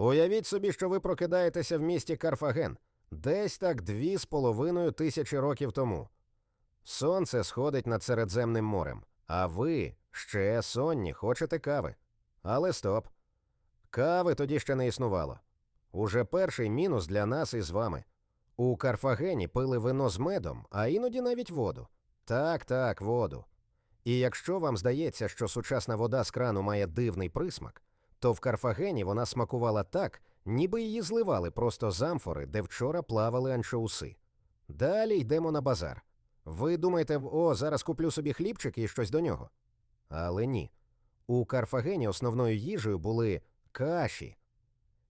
Уявіть собі, що ви прокидаєтеся в місті Карфаген десь так дві з половиною тисячі років тому. Сонце сходить над Середземним морем, а ви ще сонні хочете кави. Але стоп. Кави тоді ще не існувало. Уже перший мінус для нас із вами. У Карфагені пили вино з медом, а іноді навіть воду. Так, так, воду. І якщо вам здається, що сучасна вода з крану має дивний присмак, то в Карфагені вона смакувала так, ніби її зливали просто з амфори, де вчора плавали анчоуси. Далі йдемо на базар. Ви думаєте, о, зараз куплю собі хлібчик і щось до нього. Але ні. У Карфагені основною їжею були каші.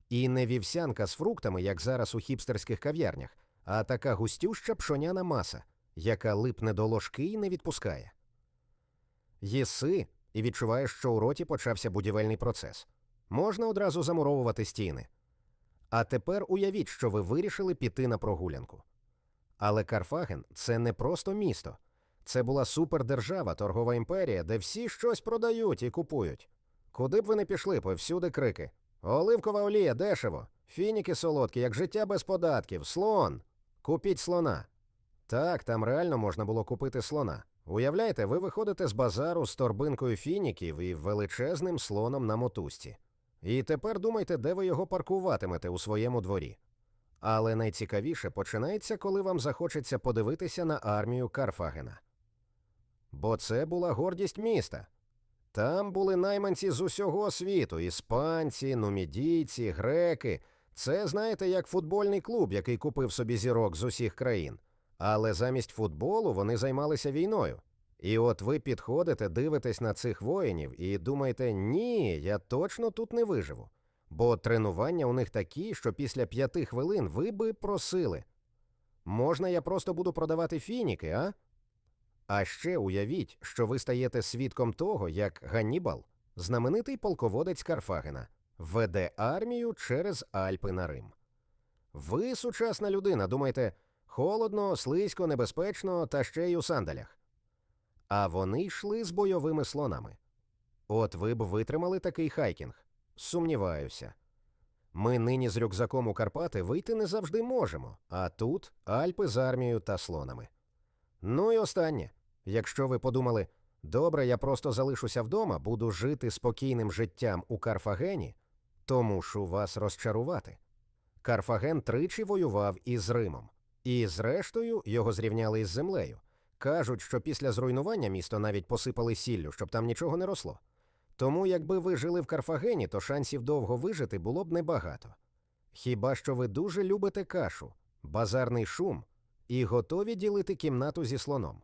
І не вівсянка з фруктами, як зараз у хіпстерських кав'ярнях, а така густюща пшоняна маса, яка липне до ложки і не відпускає. Їси і відчуваєш, що у роті почався будівельний процес. Можна одразу замуровувати стіни. А тепер уявіть, що ви вирішили піти на прогулянку. Але Карфаген це не просто місто. Це була супердержава, торгова імперія, де всі щось продають і купують. Куди б ви не пішли, повсюди крики. Оливкова олія дешево, фініки солодкі, як життя без податків, слон. Купіть слона. Так, там реально можна було купити слона. Уявляєте, ви виходите з базару з торбинкою фініків і величезним слоном на мотузці. І тепер думайте, де ви його паркуватимете у своєму дворі. Але найцікавіше починається, коли вам захочеться подивитися на армію Карфагена. Бо це була гордість міста. Там були найманці з усього світу: іспанці, нумідійці, греки. Це, знаєте, як футбольний клуб, який купив собі зірок з усіх країн. Але замість футболу вони займалися війною. І от ви підходите, дивитесь на цих воїнів і думаєте, ні, я точно тут не виживу. Бо тренування у них такі, що після п'яти хвилин ви би просили. Можна я просто буду продавати фініки, а? А ще уявіть, що ви стаєте свідком того, як Ганнібал, знаменитий полководець Карфагена, веде армію через Альпи на Рим. Ви, сучасна людина, думаєте, холодно, слизько, небезпечно та ще й у сандалях. А вони йшли з бойовими слонами. От ви б витримали такий хайкінг. Сумніваюся. Ми нині з рюкзаком у Карпати вийти не завжди можемо, а тут Альпи з армією та слонами. Ну і останнє. Якщо ви подумали, добре, я просто залишуся вдома, буду жити спокійним життям у Карфагені, то мушу вас розчарувати. Карфаген тричі воював із Римом, і, зрештою, його зрівняли із землею. Кажуть, що після зруйнування місто навіть посипали сіллю, щоб там нічого не росло. Тому, якби ви жили в Карфагені, то шансів довго вижити було б небагато. Хіба що ви дуже любите кашу, базарний шум і готові ділити кімнату зі слоном.